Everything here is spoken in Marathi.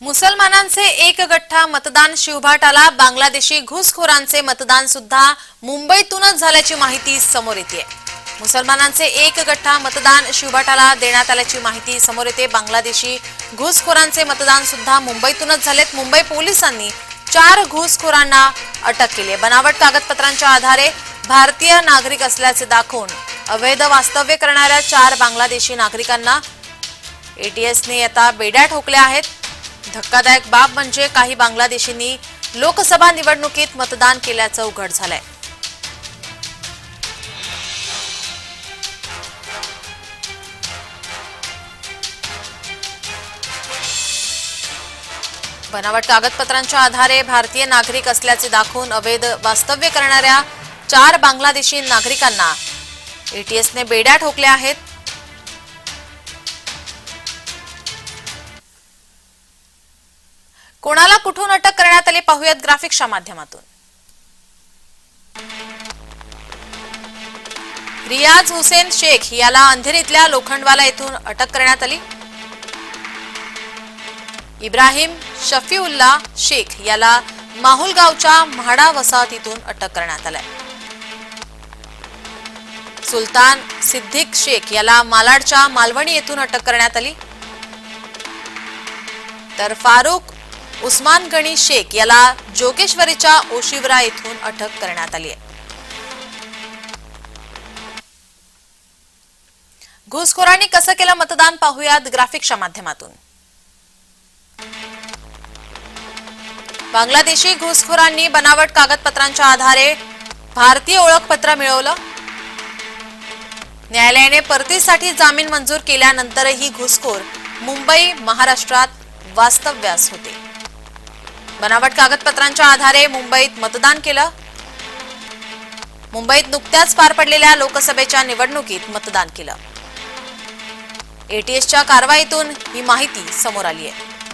मुसलमानांचे एक गठ्ठा मतदान शिवभाटाला बांगलादेशी घुसखोरांचे मतदान सुद्धा मुंबईतूनच झाल्याची माहिती समोर येते मुसलमानांचे एक गठ्ठा मतदान शिवभाटाला देण्यात आल्याची माहिती समोर येते. बांगलादेशी घुसखोरांचे मतदान सुद्धा मुंबईतूनच झालेत. मुंबई पोलिसांनी चार घुसखोरांना अटक केली बनावट कागदपत्रांच्या आधारे भारतीय नागरिक असल्याचे दाखवून अवैध वास्तव्य करणाऱ्या चार बांगलादेशी नागरिकांना एटीएसने आता बेड्या ठोकल्या आहेत. धक्कादायक बाब म्हणजे काही बांगलादेशींनी लोकसभा निवडणुकीत मतदान केल्याचं उघड झालंय. बनावट कागदपत्रांच्या आधारे भारतीय नागरिक असल्याचे दाखवून अवैध वास्तव्य करणाऱ्या चार बांगलादेशी नागरिकांना एटीएसने बेड्या ठोकल्या आहेत. कोणाला कुठून अटक करण्यात आली पाहूयात ग्राफिक्सच्या माध्यमातून. रियाज हुसेन शेख याला अंधेरीतल्या लोखंडवाला येथून अटक करण्यात आली. इब्राहिम शफीउल्ला शेख याला माहुलगावच्या म्हाडा वसाहतीतून अटक करण्यात आलाय. सुलतान सिद्दीक शेख याला मालाडच्या मालवणी येथून अटक करण्यात आली. तर फारुख उस्मान गणी शेख याला जोगेश्वरीच्या ओशिवरा येथून अटक करण्यात आली आहे. घुसखोरांनी कसं केलं मतदान पाहूयात ग्राफिक्सच्या माध्यमातून. बांगलादेशी घुसखोरांनी बनावट कागदपत्रांच्या आधारे भारतीय ओळखपत्र मिळवलं. न्यायालयाने परतीसाठी जामीन मंजूर केल्यानंतरही घुसखोर मुंबई महाराष्ट्रात वास्तव्यास होते. बनावट कागदपत्रांच्या आधारे मुंबईत मतदान केलं. मुंबईत नुकत्याच पार पडलेल्या लोकसभेच्या निवडणुकीत मतदान केलं. एटीएसच्या कारवाईतून ही माहिती समोर आली आहे.